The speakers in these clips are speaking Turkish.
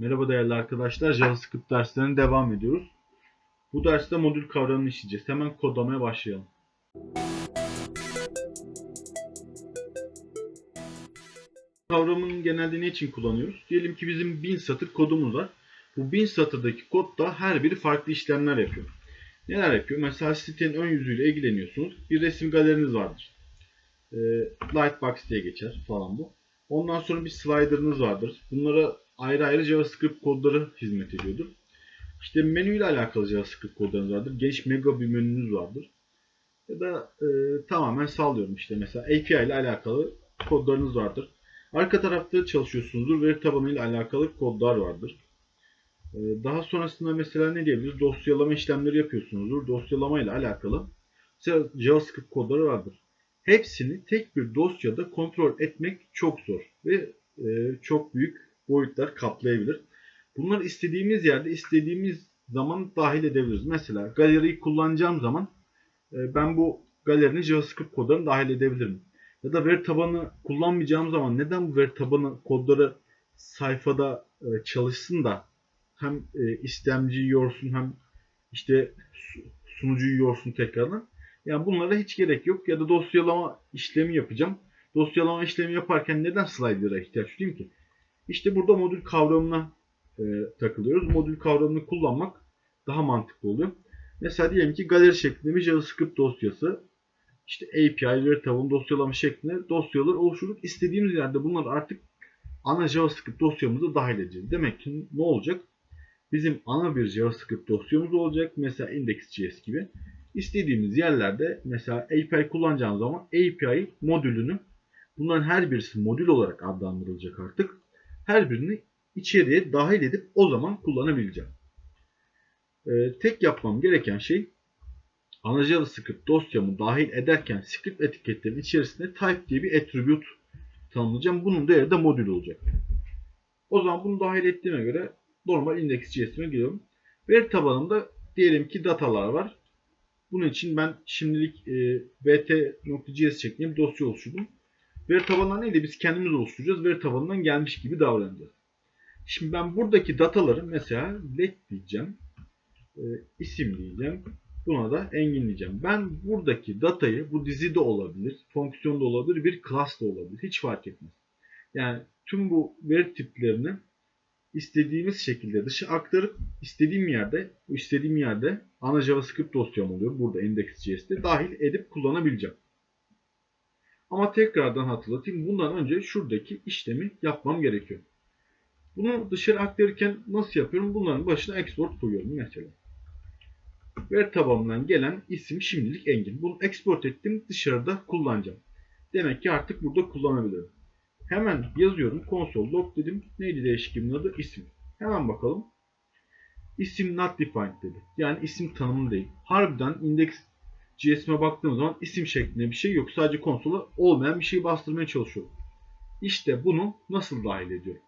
Merhaba değerli arkadaşlar. JavaScript derslerine devam ediyoruz. Bu derste modül kavramını işleyeceğiz. Hemen kodlamaya başlayalım. Kavramını genelde ne için kullanıyoruz? Diyelim ki bizim 1000 satır kodumuz var. Bu 1000 satırdaki kodda her biri farklı işlemler yapıyor. Neler yapıyor? Mesela sitenin ön yüzüyle ilgileniyorsunuz. Bir resim galeriniz vardır. E, Lightbox diye geçer falan bu. Ondan sonra bir slider'ınız vardır. Bunlara ayrı ayrı JavaScript kodları hizmet ediyordur. İşte menü ile alakalı JavaScript kodlarınız vardır. Geniş mega bir menünüz vardır. Ya da e, tamamen sallıyorum işte mesela API ile alakalı kodlarınız vardır. Arka tarafta çalışıyorsunuzdur. Veri tabanı ile alakalı kodlar vardır. E, daha sonrasında mesela ne diyebiliriz? Dosyalama işlemleri yapıyorsunuzdur. Dosyalama ile alakalı JavaScript kodları vardır. Hepsini tek bir dosyada kontrol etmek çok zor ve e, çok büyük boyutlar kaplayabilir. Bunları istediğimiz yerde istediğimiz zaman dahil edebiliriz. Mesela galeriyi kullanacağım zaman e, ben bu galerinin JavaScript kodlarını dahil edebilirim. Ya da veri tabanı kullanmayacağım zaman neden bu veri tabanı kodları sayfada e, çalışsın da hem e, istemciyi yorsun hem işte sunucuyu yorsun tekrardan. Yani bunlara hiç gerek yok. Ya da dosyalama işlemi yapacağım. Dosyalama işlemi yaparken neden slider'a ihtiyaç duyayım ki? İşte burada modül kavramına e, takılıyoruz. Modül kavramını kullanmak daha mantıklı oluyor. Mesela diyelim ki galeri şeklinde bir JavaScript dosyası işte API, veri tabanı dosyalama şeklinde dosyalar oluşturup istediğimiz yerde bunlar artık ana JavaScript dosyamıza dahil edeceğiz. Demek ki ne olacak? Bizim ana bir JavaScript dosyamız olacak. Mesela index.js gibi. İstediğimiz yerlerde mesela API kullanacağım zaman API modülünü bunların her birisi modül olarak adlandırılacak artık. Her birini içeriye dahil edip o zaman kullanabileceğim. Ee, tek yapmam gereken şey ana JavaScript dosyamı dahil ederken script etiketlerinin içerisinde type diye bir attribute tanımlayacağım. Bunun değeri de modül olacak. O zaman bunu dahil ettiğime göre normal index.js'ime giriyorum. Veri tabanımda diyelim ki datalar var. Bunun için ben şimdilik e, vt.js şeklinde bir dosya oluşturdum. Veri tabanından neydi? Biz kendimiz oluşturacağız. Veri tabanından gelmiş gibi davranacağız. Şimdi ben buradaki dataları mesela let diyeceğim. E, isim diyeceğim. Buna da engin diyeceğim. Ben buradaki datayı bu dizide olabilir, fonksiyonda olabilir, bir class da olabilir. Hiç fark etmez. Yani tüm bu veri tiplerini istediğimiz şekilde dışı aktarıp istediğim yerde, istediğim yerde ana JavaScript dosyam oluyor. Burada index.js'te dahil edip kullanabileceğim. Ama tekrardan hatırlatayım. Bundan önce şuradaki işlemi yapmam gerekiyor. Bunu dışarı aktarırken nasıl yapıyorum? Bunların başına export koyuyorum mesela. Veri tabanından gelen isim şimdilik engin. Bunu export ettim. Dışarıda kullanacağım. Demek ki artık burada kullanabilirim. Hemen yazıyorum. Console log dedim. Neydi değişkenin adı? İsim. Hemen bakalım. İsim not defined dedi. Yani isim tanımlı değil. Harbiden index JS'ime baktığım zaman isim şeklinde bir şey yok. Sadece konsola olmayan bir şeyi bastırmaya çalışıyorum. İşte bunu nasıl dahil ediyorum?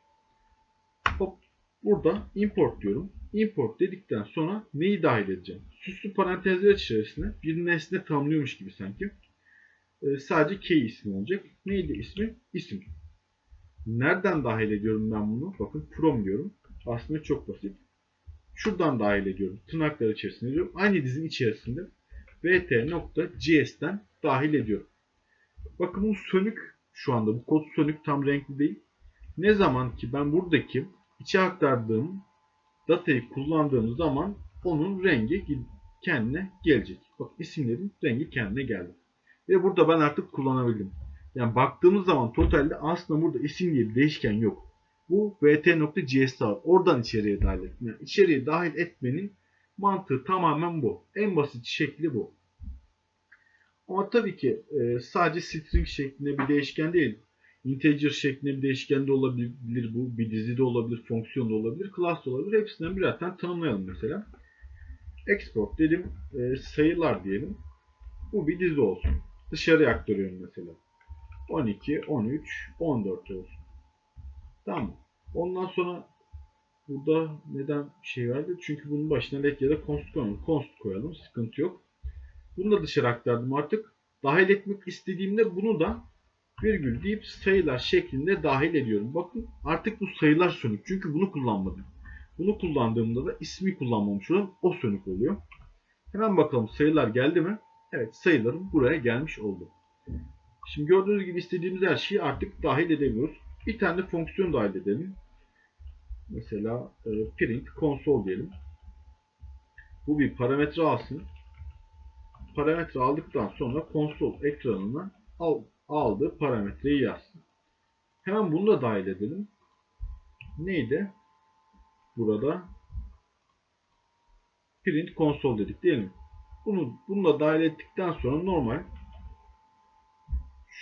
Hop, burada import diyorum. Import dedikten sonra neyi dahil edeceğim? Süslü parantezler içerisine bir nesne tanımlıyormuş gibi sanki. Ee, sadece key ismi olacak. Neydi ismi? İsim. Nereden dahil ediyorum ben bunu? Bakın from diyorum. Aslında çok basit. Şuradan dahil ediyorum. Tırnaklar içerisinde diyorum. Aynı dizin içerisinde vt.js'ten dahil ediyorum. Bakın bu sönük şu anda. Bu kod sönük tam renkli değil. Ne zaman ki ben buradaki içe aktardığım datayı kullandığım zaman onun rengi kendine gelecek. Bak isimlerin rengi kendine geldi. Ve burada ben artık kullanabildim. Yani baktığımız zaman totalde aslında burada isim diye bir değişken yok. Bu vt.js var. Oradan içeriye dahil ettim. Yani içeriye dahil etmenin mantığı tamamen bu. En basit şekli bu. Ama tabii ki e, sadece string şeklinde bir değişken değil. Integer şeklinde bir değişken de olabilir bu. Bir dizide olabilir, fonksiyon da olabilir, class da olabilir. Hepsinden birer tanımlayalım mesela. Export dedim, e, sayılar diyelim. Bu bir dizi olsun. Dışarıya aktarıyorum mesela. 12, 13, 14 olsun. Tamam. Ondan sonra burada neden şey vardı? Çünkü bunun başına let ya da const koyalım. Const koyalım. Sıkıntı yok. Bunu da dışarı aktardım artık. Dahil etmek istediğimde bunu da virgül deyip sayılar şeklinde dahil ediyorum. Bakın artık bu sayılar sönük. Çünkü bunu kullanmadım. Bunu kullandığımda da ismi kullanmamış olan o sönük oluyor. Hemen bakalım sayılar geldi mi? Evet sayılarım buraya gelmiş oldu. Şimdi gördüğünüz gibi istediğimiz her şeyi artık dahil edemiyoruz. Bir tane de fonksiyon dahil edelim. Mesela e, print console diyelim. Bu bir parametre alsın. Parametre aldıktan sonra konsol ekranına al, aldığı parametreyi yazsın. Hemen bunu da dahil edelim. Neydi? Burada print console dedik değil mi? Bunu, bunu da dahil ettikten sonra normal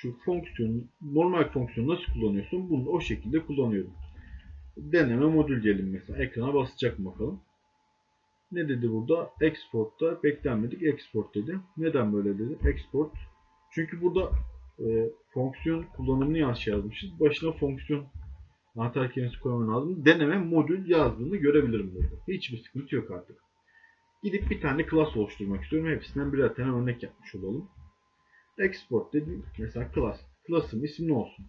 şu fonksiyon normal fonksiyonu nasıl kullanıyorsun? Bunu o şekilde kullanıyorum. Deneme modül diyelim mesela. Ekrana basacak bakalım. Ne dedi burada? Export'ta beklenmedik export dedi. Neden böyle dedi? Export. Çünkü burada e, fonksiyon kullanımını yanlış yazmışız. Başına fonksiyon anahtar kelimesi koymam lazım. Deneme modül yazdığını görebilirim burada. Hiçbir sıkıntı yok artık. Gidip bir tane class oluşturmak istiyorum. Hepsinden birer tane örnek yapmış olalım. Export dedim. Mesela class. Class'ın ismi ne olsun?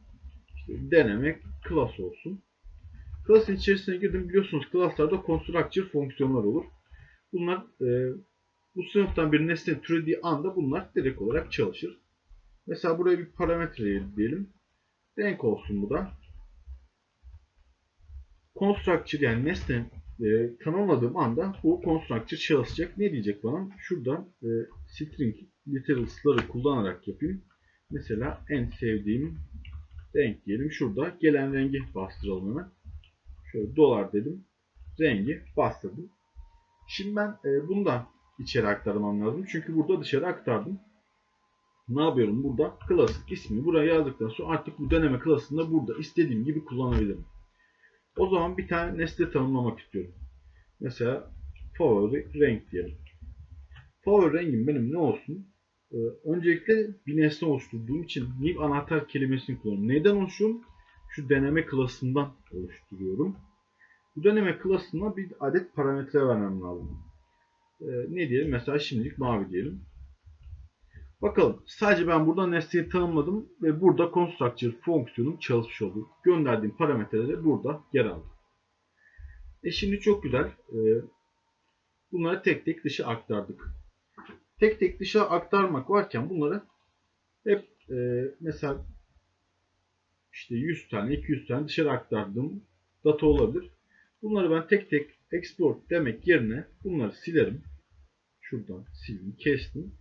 İşte deneme class olsun. Class'ın içerisine girdim. Biliyorsunuz class'larda constructor fonksiyonlar olur. Bunlar e, bu sınıftan bir nesne türediği anda bunlar direkt olarak çalışır. Mesela buraya bir parametre diyelim. Renk olsun bu da. Constructor yani nesne e, tanımladığım anda bu constructor çalışacak. Ne diyecek bana? Şuradan e, string literals'ları kullanarak yapayım. Mesela en sevdiğim renk diyelim. Şurada gelen rengi bastıralım hemen. Şöyle dolar dedim. Rengi bastırdım. Şimdi ben e, bunu da içeri aktarmam lazım. Çünkü burada dışarı aktardım. Ne yapıyorum? Burada class ismi buraya yazdıktan sonra artık bu deneme klasında burada istediğim gibi kullanabilirim. O zaman bir tane nesne tanımlamak istiyorum. Mesela favori renk diyelim. Favori rengim benim ne olsun? Ee, öncelikle bir nesne oluşturduğum için new anahtar kelimesini kullanıyorum. Neyden oluşuyorum? Şu deneme klasından oluşturuyorum. Bu deneme klasına bir adet parametre vermem lazım. Ee, ne diyelim? Mesela şimdilik mavi diyelim. Bakalım. Sadece ben burada nesneyi tanımladım ve burada constructor fonksiyonum çalışmış oldu. Gönderdiğim parametreleri burada yer aldı. E şimdi çok güzel. Ee, bunları tek tek dışa aktardık. Tek tek dışa aktarmak varken bunları hep e, mesela işte 100 tane 200 tane dışarı aktardığım data olabilir. Bunları ben tek tek export demek yerine bunları silerim. Şuradan sildim, kestim.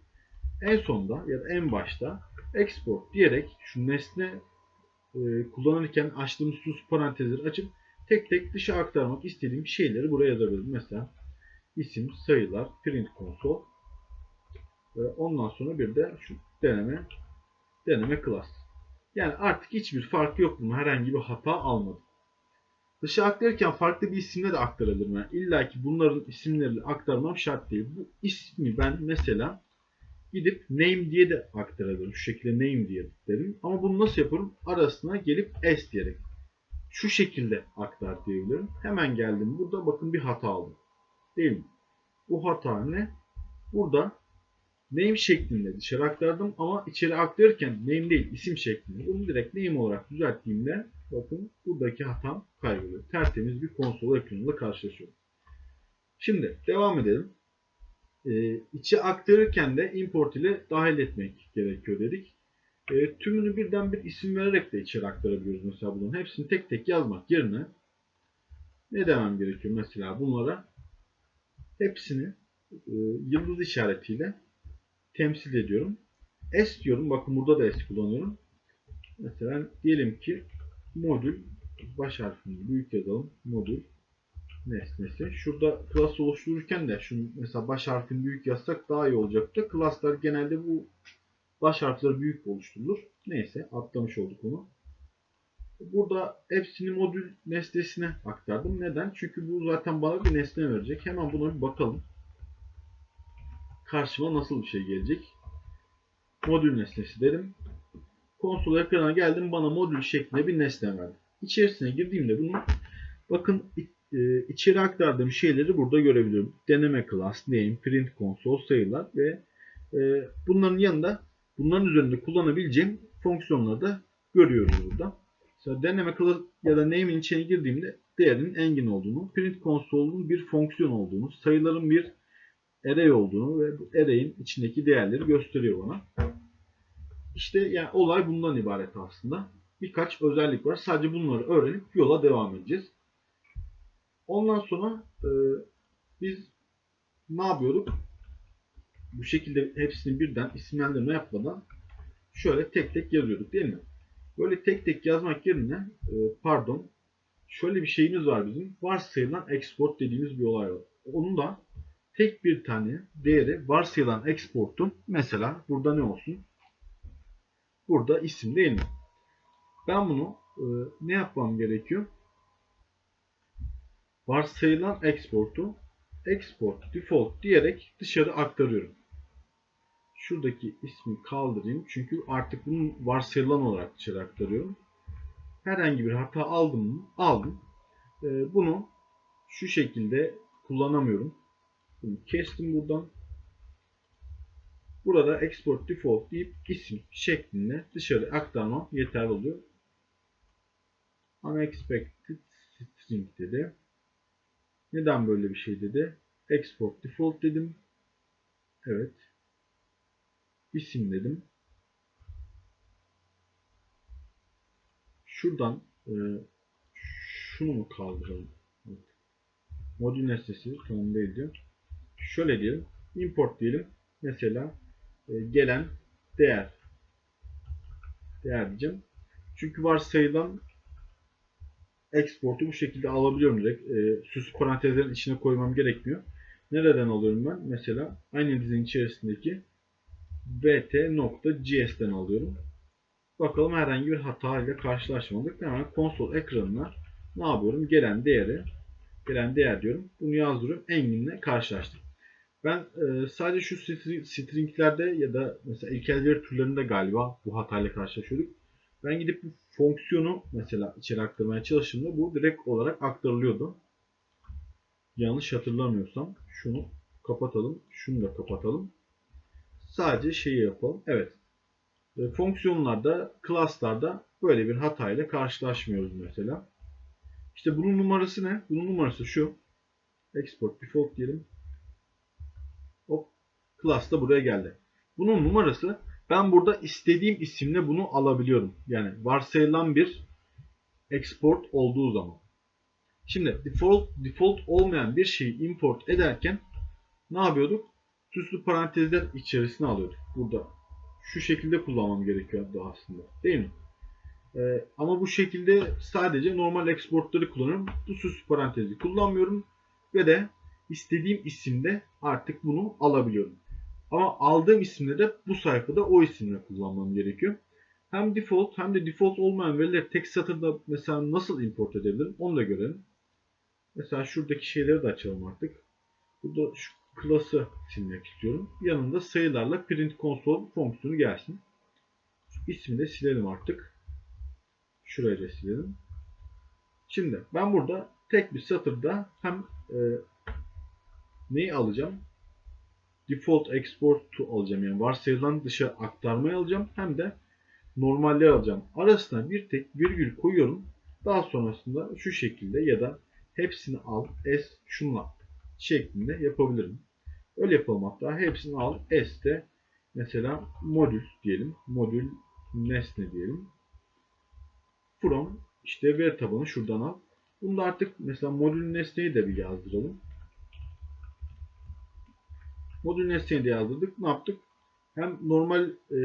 En sonda ya da en başta export diyerek şu nesne e, kullanırken açtığımız sus parantezleri açıp tek tek dışa aktarmak istediğim şeyleri buraya yazabilirim. Mesela isim, sayılar, print console. Ondan sonra bir de şu deneme deneme class. Yani artık hiçbir fark yok bunun. Herhangi bir hata almadım. Dışa aktarırken farklı bir isimle de aktarabilirim. Yani İlla ki bunların isimleriyle aktarmam şart değil. Bu ismi ben mesela gidip name diye de aktarabilirim. Şu şekilde name diye derim. Ama bunu nasıl yaparım? Arasına gelip s diyerek. Şu şekilde aktar diyebilirim. Hemen geldim. Burada bakın bir hata aldım. Değil mi? Bu hata ne? Burada name şeklinde dışarı aktardım ama içeri aktarırken name değil isim şeklinde. Bunu direkt name olarak düzelttiğimde bakın buradaki hatam kayboluyor. Tertemiz bir konsol ekranıyla karşılaşıyorum. Şimdi devam edelim. Ee, içi aktarırken de import ile dahil etmek gerekiyor dedik. Ee, tümünü birden bir isim vererek de içeri aktarabiliyoruz mesela bunun. Hepsini tek tek yazmak yerine ne demem gerekiyor mesela bunlara hepsini e, yıldız işaretiyle temsil ediyorum. S diyorum. Bakın burada da S kullanıyorum. Mesela diyelim ki modül baş harfini büyük yazalım. Modül nesnesi. Şurada class oluştururken de şunu mesela baş harfini büyük yazsak daha iyi olacaktı. Class'lar genelde bu baş harfleri büyük oluşturulur. Neyse atlamış olduk onu. Burada hepsini modül nesnesine aktardım. Neden? Çünkü bu zaten bana bir nesne verecek. Hemen buna bir bakalım. Karşıma nasıl bir şey gelecek? Modül nesnesi dedim. Konsol ekranına geldim. Bana modül şeklinde bir nesne verdi. İçerisine girdiğimde bunu bakın e, içeri aktardığım şeyleri burada görebiliyorum. Deneme class, name, print console, sayılar ve e, bunların yanında bunların üzerinde kullanabileceğim fonksiyonları da görüyoruz burada. Mesela deneme class ya da name'in içine girdiğimde değerinin engin olduğunu, print console'un bir fonksiyon olduğunu, sayıların bir array olduğunu ve bu array'in içindeki değerleri gösteriyor bana. İşte yani olay bundan ibaret aslında. Birkaç özellik var. Sadece bunları öğrenip yola devam edeceğiz. Ondan sonra e, biz ne yapıyorduk? Bu şekilde hepsini birden isimlendirme yapmadan şöyle tek tek yazıyorduk değil mi? Böyle tek tek yazmak yerine e, pardon şöyle bir şeyimiz var bizim. Varsayılan export dediğimiz bir olay var. Onun da tek bir tane değeri varsayılan export'un mesela burada ne olsun? Burada isim değil mi? Ben bunu e, ne yapmam gerekiyor? Varsayılan export'u export default diyerek dışarı aktarıyorum. Şuradaki ismi kaldırayım çünkü artık bunu varsayılan olarak dışarı aktarıyorum. Herhangi bir hata aldım mı? Aldım. E, bunu şu şekilde kullanamıyorum. Bunu kestim buradan. Burada export default deyip isim şeklinde dışarı aktarmam yeterli oluyor. Unexpected string dedi. Neden böyle bir şey dedi? Export default dedim. Evet. İsim dedim. Şuradan e, şunu mu kaldıralım? Evet. Modül nesnesi tamam değil diyor. Şöyle diyelim. Import diyelim. Mesela e, gelen değer. Değer diyeceğim. Çünkü varsayılan export'u bu şekilde alabiliyorum direkt. E, süs parantezlerin içine koymam gerekmiyor. Nereden alıyorum ben? Mesela aynı dizinin içerisindeki bt.js'den alıyorum. Bakalım herhangi bir hata ile karşılaşmadık. Hemen konsol ekranına ne yapıyorum? Gelen değeri gelen değer diyorum. Bunu yazdırıyorum. Engin'le karşılaştım. Ben e, sadece şu stringlerde ya da mesela ilkel veri türlerinde galiba bu hatayla karşılaşıyorduk. Ben gidip bu fonksiyonu mesela içeri aktarmaya çalıştığımda bu direkt olarak aktarılıyordu. Yanlış hatırlamıyorsam şunu kapatalım. Şunu da kapatalım. Sadece şeyi yapalım. Evet. E, fonksiyonlarda, class'larda böyle bir hatayla karşılaşmıyoruz mesela. İşte bunun numarası ne? Bunun numarası şu. Export default diyelim. Hop. Class da buraya geldi. Bunun numarası ben burada istediğim isimle bunu alabiliyorum. Yani varsayılan bir export olduğu zaman. Şimdi default default olmayan bir şeyi import ederken ne yapıyorduk? Süslü parantezler içerisine alıyorduk. Burada şu şekilde kullanmam gerekiyordu aslında. Değil mi? Ee, ama bu şekilde sadece normal exportları kullanıyorum. Bu süslü parantezi kullanmıyorum. Ve de istediğim isimde artık bunu alabiliyorum. Ama aldığım isimde de bu sayfada o isimle kullanmam gerekiyor. Hem default hem de default olmayan verileri tek satırda mesela nasıl import edebilirim onu da görelim. Mesela şuradaki şeyleri de açalım artık. Burada şu class'ı silmek istiyorum. Yanında sayılarla print console fonksiyonu gelsin. İsmini de silelim artık. Şurayı da silelim. Şimdi ben burada tek bir satırda hem e, neyi alacağım? Default export to alacağım. Yani varsayılan dışa aktarmayı alacağım. Hem de normalleri alacağım. Arasına bir tek virgül koyuyorum. Daha sonrasında şu şekilde ya da hepsini al s şunla şeklinde yapabilirim. Öyle yapalım hatta. Hepsini al s de mesela modül diyelim. Modül nesne diyelim. From işte veri tabanı şuradan al. Bunu da artık mesela modül nesneyi de bir yazdıralım. Modül nesneyi de yazdırdık. Ne yaptık? Hem normal e,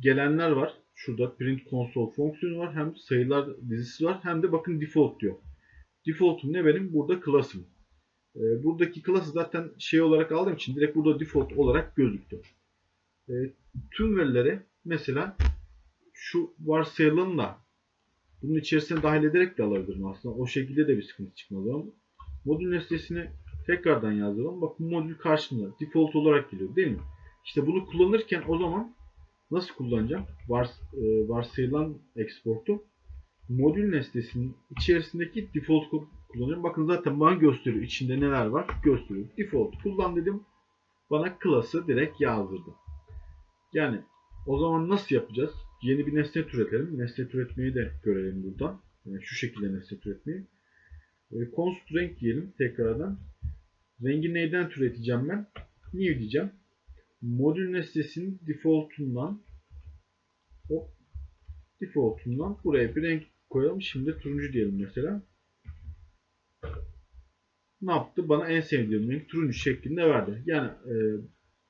gelenler var. Şurada print console fonksiyonu var. Hem sayılar dizisi var. Hem de bakın default diyor. Default'um ne benim? Burada class'ım. E, buradaki class'ı zaten şey olarak aldığım için direkt burada default olarak gözüktü. E, tüm verileri mesela şu varsayılanla bunun içerisine dahil ederek de alabilirim aslında. O şekilde de bir sıkıntı çıkmaz ama modül nesnesini tekrardan yazalım. Bak bu modül karşımda. Default olarak geliyor değil mi? İşte bunu kullanırken o zaman nasıl kullanacağım? Vars, e, varsayılan export'u modül nesnesinin içerisindeki default kullanıyorum. Bakın zaten bana gösteriyor. İçinde neler var gösteriyor. Default kullan dedim. Bana class'ı direkt yazdırdı. Yani o zaman nasıl yapacağız? yeni bir nesne türetelim. Nesne türetmeyi de görelim buradan. Yani şu şekilde nesne türetmeyi. E, const renk diyelim tekrardan. Rengi neyden türeteceğim ben? New diyeceğim. Modül nesnesinin defaultundan hop, defaultundan buraya bir renk koyalım. Şimdi turuncu diyelim mesela. Ne yaptı? Bana en sevdiğim renk turuncu şeklinde verdi. Yani e,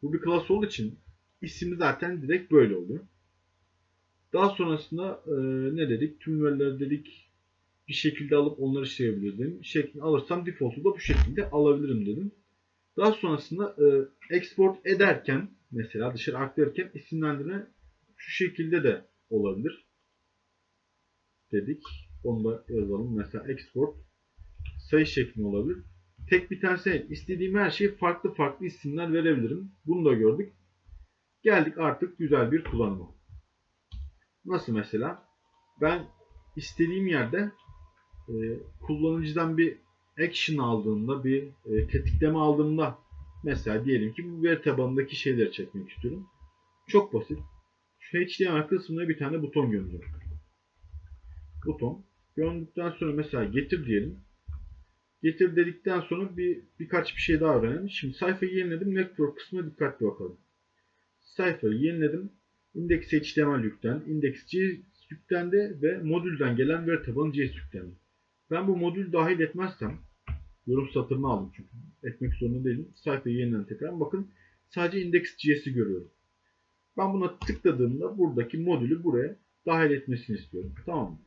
bu bir class olduğu için ismi zaten direkt böyle oluyor. Daha sonrasında e, ne dedik? Tüm dedik bir şekilde alıp onları işleyebiliriz dedim. Şeklini alırsam default'u da bu şekilde alabilirim dedim. Daha sonrasında e, export ederken mesela dışarı aktarırken isimlendirme şu şekilde de olabilir. Dedik. Onu da yazalım. Mesela export sayı şeklinde olabilir. Tek bir tanesi istediğim her şeyi farklı farklı isimler verebilirim. Bunu da gördük. Geldik artık güzel bir kullanıma. Nasıl mesela? Ben istediğim yerde e, kullanıcıdan bir action aldığımda, bir e, tetikleme aldığımda mesela diyelim ki bu veri tabanındaki şeyleri çekmek istiyorum. Çok basit. Şu HTML kısmına bir tane buton gönderiyorum. Buton. Gönderdikten sonra mesela getir diyelim. Getir dedikten sonra bir birkaç bir şey daha öğrenelim. Şimdi sayfayı yeniledim. Network kısmına dikkatli bakalım. Sayfayı yeniledim. Index HTML yüklendi. Index C yüklendi ve modülden gelen veri tabanı JS yüklendi. Ben bu modül dahil etmezsem yorum satırını aldım çünkü etmek zorunda değilim. Sayfayı yeniden tekrar bakın sadece index.js'i görüyorum. Ben buna tıkladığımda buradaki modülü buraya dahil etmesini istiyorum. Tamam mı?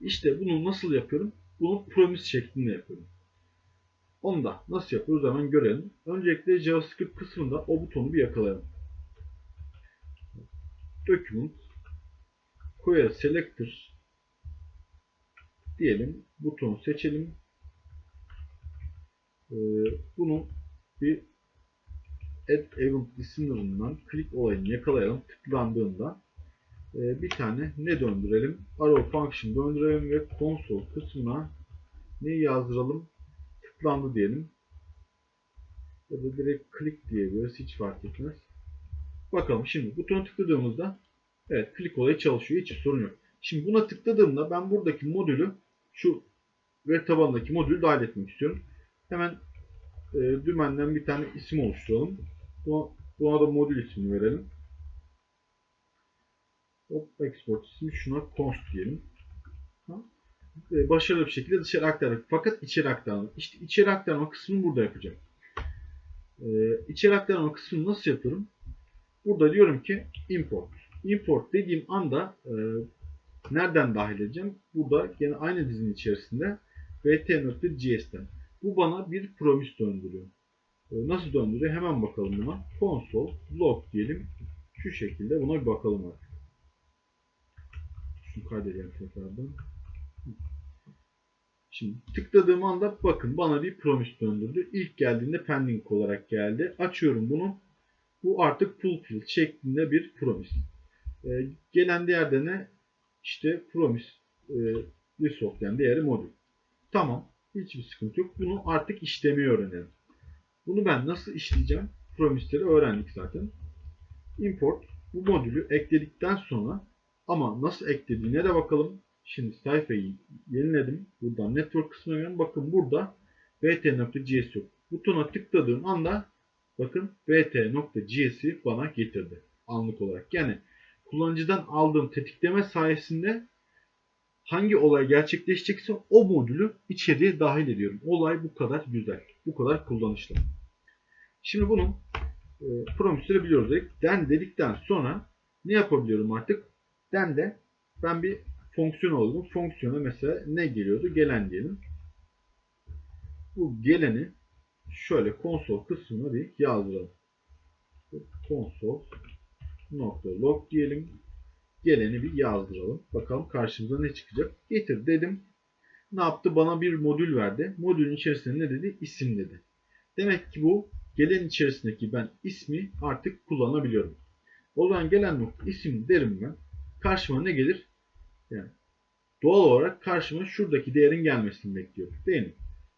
İşte bunu nasıl yapıyorum? Bunu promise şeklinde yapıyorum. Onu da nasıl yapıyoruz hemen görelim. Öncelikle JavaScript kısmında o butonu bir yakalayalım. Document Query Selector diyelim. Butonu seçelim. Ee, bunu bir add event listener'ından click olayını yakalayalım. Tıklandığında e, bir tane ne döndürelim? Arrow function döndürelim ve console kısmına ne yazdıralım? Tıklandı diyelim. Ya da direkt click diyebiliriz. Hiç fark etmez. Bakalım şimdi butona tıkladığımızda evet click olayı çalışıyor. Hiç sorun yok. Şimdi buna tıkladığımda ben buradaki modülü şu veri tabanındaki modülü dahil etmek istiyorum. Hemen e, dümenden bir tane isim oluşturalım. Buna, buna da modül ismini verelim. Hop, export ismi şuna const diyelim. E, başarılı bir şekilde dışarı aktardık. Fakat içeri aktarma. İşte içeri aktarma kısmını burada yapacağım. E, içeri aktarma kısmını nasıl yapıyorum? Burada diyorum ki import. Import dediğim anda e, nereden dahil edeceğim? Burada yine aynı dizinin içerisinde vt.js'ten. Bu bana bir promise döndürüyor. E, nasıl döndürüyor? Hemen bakalım buna. Console log diyelim. Şu şekilde buna bir bakalım artık. Şunu kaydedelim tekrardan. Şimdi tıkladığım anda bakın bana bir promise döndürdü. İlk geldiğinde pending olarak geldi. Açıyorum bunu. Bu artık fulfilled şeklinde bir promise. Ee, gelen değerde ne? İşte promise e, resource yani değeri modül. Tamam. Hiçbir sıkıntı yok. Bunu artık işlemeyi öğrenelim. Bunu ben nasıl işleyeceğim? Promise'leri öğrendik zaten. Import bu modülü ekledikten sonra ama nasıl eklediğine de bakalım. Şimdi sayfayı yeniledim. Buradan network kısmına gelin. Bakın burada vt.js yok. Butona tıkladığım anda bakın vt.js'i bana getirdi. Anlık olarak. Yani kullanıcıdan aldığım tetikleme sayesinde hangi olay gerçekleşecekse o modülü içeriye dahil ediyorum. Olay bu kadar güzel. Bu kadar kullanışlı. Şimdi bunun e, promise'leri biliyoruz dedik. Den dedikten sonra ne yapabiliyorum artık? Den de ben bir fonksiyon oldum. Fonksiyona mesela ne geliyordu? Gelen diyelim. Bu geleni şöyle konsol kısmına bir yazdıralım. Konsol nokta log diyelim. Geleni bir yazdıralım. Bakalım karşımıza ne çıkacak. Getir dedim. Ne yaptı? Bana bir modül verdi. Modülün içerisinde ne dedi? İsim dedi. Demek ki bu gelen içerisindeki ben ismi artık kullanabiliyorum. O zaman gelen nokta isim derim ben. Karşıma ne gelir? Yani doğal olarak karşıma şuradaki değerin gelmesini bekliyorum. Değil mi?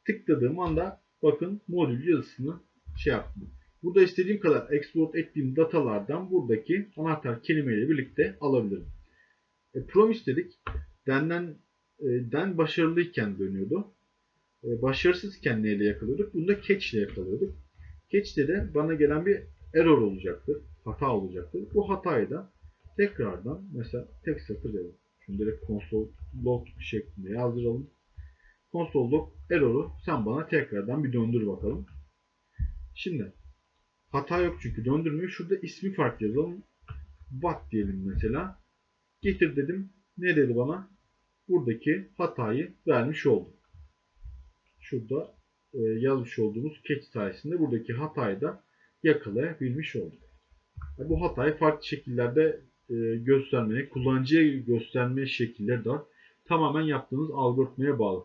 Tıkladığım anda bakın modül yazısını şey yaptım. Burada istediğim kadar export ettiğim datalardan buradaki anahtar kelimeyle birlikte alabilirim. E, promise dedik. Den'den e, den başarılıyken dönüyordu. E, başarısızken neyle yakalıyorduk? Bunu da catch ile yakalıyorduk. Catch'te de bana gelen bir error olacaktır. Hata olacaktır. Bu hatayı da tekrardan mesela tek satır yazalım. Şunu direkt console log şeklinde yazdıralım. Console log error'u sen bana tekrardan bir döndür bakalım. Şimdi hata yok çünkü döndürmüyor. Şurada ismi farklı yazalım. What diyelim mesela. Getir dedim. Ne dedi bana? Buradaki hatayı vermiş oldu. Şurada e, yazmış olduğumuz catch sayesinde buradaki hatayı da yakalayabilmiş olduk. Bu hatayı farklı şekillerde e, göstermeye, kullanıcıya gösterme şekilleri de. Tamamen yaptığınız algoritmaya bağlı.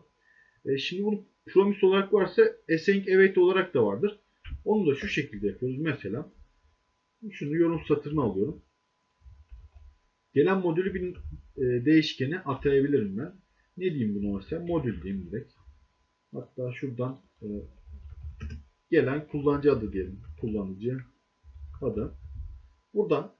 E, şimdi bunu promise olarak varsa async await olarak da vardır. Onu da şu şekilde yapıyoruz. Mesela şunu yorum satırına alıyorum. Gelen modülü bir e, değişkene atayabilirim ben. Ne diyeyim buna mesela? Modül diyeyim direkt. Hatta şuradan e, gelen kullanıcı adı diyelim. Kullanıcı adı. Burada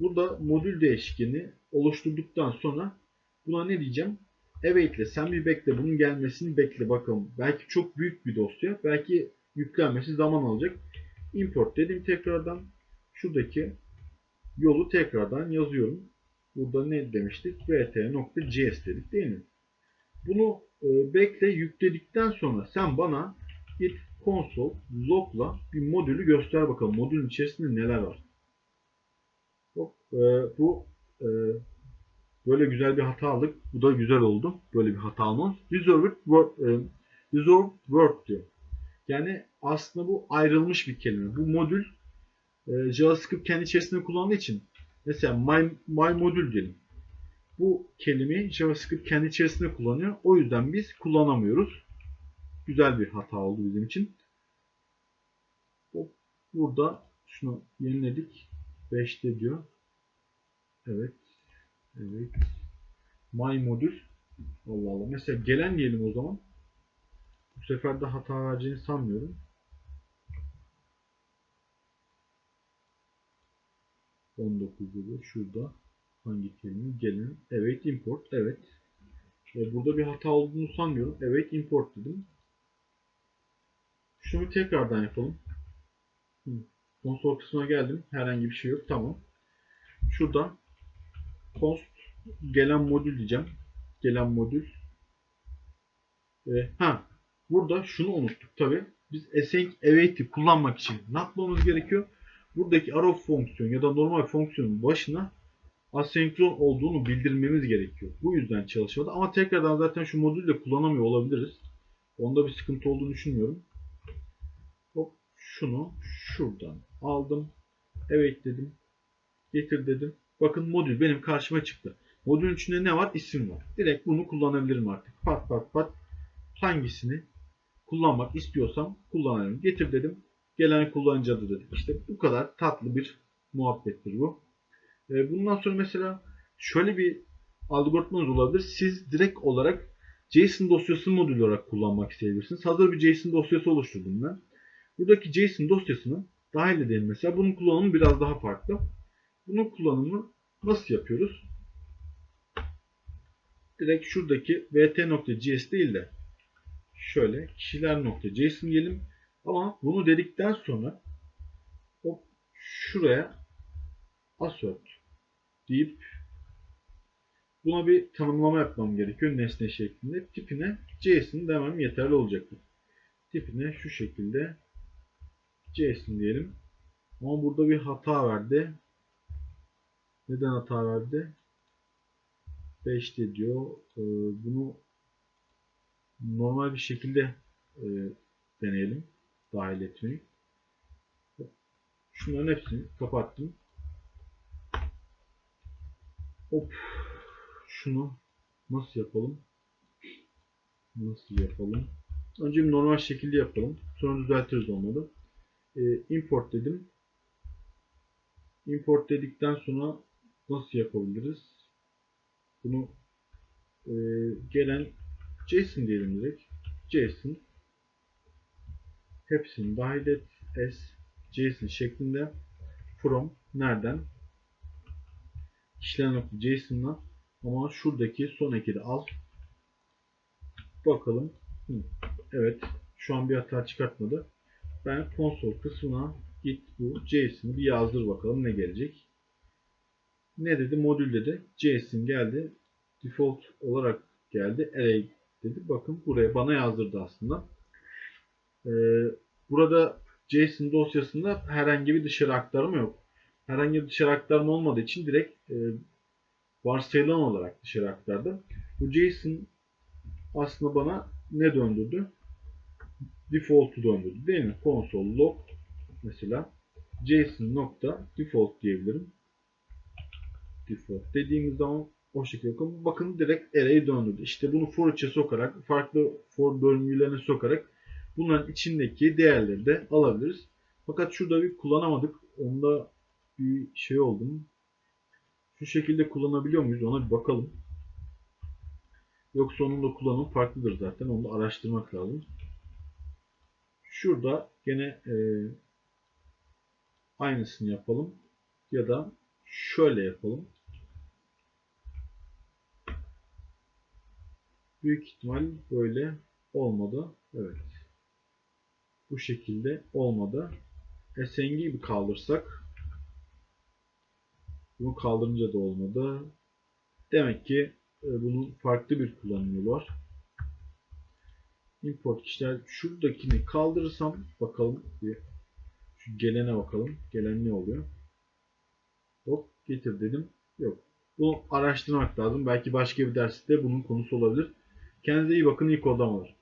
burada modül değişkeni oluşturduktan sonra buna ne diyeceğim? İle sen bir bekle bunun gelmesini bekle bakalım. Belki çok büyük bir dosya. Belki yüklenmesi zaman alacak. Import dedim tekrardan. Şuradaki yolu tekrardan yazıyorum. Burada ne demiştik? vt.js dedik değil mi? Bunu e, bekle yükledikten sonra sen bana git console log'la bir modülü göster bakalım. Modülün içerisinde neler var. Hop, e, bu e, böyle güzel bir hata aldık. Bu da güzel oldu. Böyle bir hata almamız. Reserved word, e, word diyor. Yani aslında bu ayrılmış bir kelime. Bu modül e, JavaScript kendi içerisinde kullandığı için mesela my, my modül diyelim. Bu kelimeyi JavaScript kendi içerisinde kullanıyor. O yüzden biz kullanamıyoruz. Güzel bir hata oldu bizim için. Burada şunu yeniledik. 5'te diyor. Evet. Evet. My modül. Allah Allah. Mesela gelen diyelim o zaman. Bu sefer de hata vereceğini sanmıyorum. dedi. Şurada hangi kelime? Gelen. Evet import. Evet. E, burada bir hata olduğunu sanmıyorum. Evet import dedim. Şunu tekrardan yapalım. Konsol kısmına geldim. Herhangi bir şey yok. Tamam. Şurada const gelen modül diyeceğim. Gelen modül. E, ha burada şunu unuttuk tabi. Biz async await'i kullanmak için ne yapmamız gerekiyor? Buradaki arrow fonksiyon ya da normal fonksiyonun başına asenkron olduğunu bildirmemiz gerekiyor. Bu yüzden çalışmadı. Ama tekrardan zaten şu modülü de kullanamıyor olabiliriz. Onda bir sıkıntı olduğunu düşünmüyorum. Hop şunu şuradan aldım. Evet dedim. Getir dedim. Bakın modül benim karşıma çıktı. Modülün içinde ne var? İsim var. Direkt bunu kullanabilirim artık. Pat pat pat. Hangisini kullanmak istiyorsam kullanırım. Getir dedim. Gelen kullanıcı adı dedim. İşte bu kadar tatlı bir muhabbettir bu. Ee, bundan sonra mesela şöyle bir algoritmanız olabilir. Siz direkt olarak JSON dosyasını modül olarak kullanmak isteyebilirsiniz. Hazır bir JSON dosyası oluşturdum ben. Buradaki JSON dosyasını dahil edelim mesela. Bunun kullanımı biraz daha farklı. Bunun kullanımı nasıl yapıyoruz? Direkt şuradaki vt.js değil de şöyle kişiler.json diyelim. Ama bunu dedikten sonra hop şuraya assert deyip buna bir tanımlama yapmam gerekiyor nesne şeklinde. Tipine JSON demem yeterli olacaktır. Tipine şu şekilde JSON diyelim. Ama burada bir hata verdi. Neden hata verdi? 5'te diyor. Ee, bunu normal bir şekilde e, deneyelim. Dahil etmeyi. Şunların hepsini kapattım. Hop. Şunu nasıl yapalım? Nasıl yapalım? Önce bir normal şekilde yapalım. Sonra düzeltiriz olmadı. Ee, import dedim. Import dedikten sonra nasıl yapabiliriz? Bunu e, gelen JSON diyelim direkt. JSON hepsini dahil et s JSON şeklinde from nereden işlem.json'la Ama şuradaki son eki de al. Bakalım. Evet. Şu an bir hata çıkartmadı. Ben konsol kısmına git bu JSON'ı bir yazdır bakalım ne gelecek. Ne dedi? Modül dedi. JSON geldi. Default olarak geldi. Array dedi. Bakın buraya bana yazdırdı aslında. Ee, burada JSON dosyasında herhangi bir dışarı aktarma yok. Herhangi bir dışarı aktarma olmadığı için direkt e, varsayılan olarak dışarı aktardı. Bu JSON aslında bana ne döndürdü? Default'u döndürdü değil mi? Console log mesela JSON nokta default diyebilirim. Default dediğimiz zaman o şekilde bakın, bakın direkt array'i döndürdü. İşte bunu for içe sokarak farklı for bölümlerine sokarak bunların içindeki değerleri de alabiliriz. Fakat şurada bir kullanamadık. Onda bir şey oldu mu? Şu şekilde kullanabiliyor muyuz? Ona bir bakalım. Yoksa onun da kullanımı farklıdır zaten. Onu da araştırmak lazım. Şurada gene e, aynısını yapalım. Ya da şöyle yapalım. Büyük ihtimal böyle olmadı. Evet. Bu şekilde olmadı. SNG'yi bir kaldırsak bunu kaldırınca da olmadı. Demek ki e, bunun farklı bir kullanım yolu var. Import kişiler şuradakini kaldırırsam bakalım bir şu gelene bakalım. Gelen ne oluyor? Hop getir dedim. Yok. Bunu araştırmak lazım. Belki başka bir derste bunun konusu olabilir. Kendinize iyi bakın. İyi kodlamalar.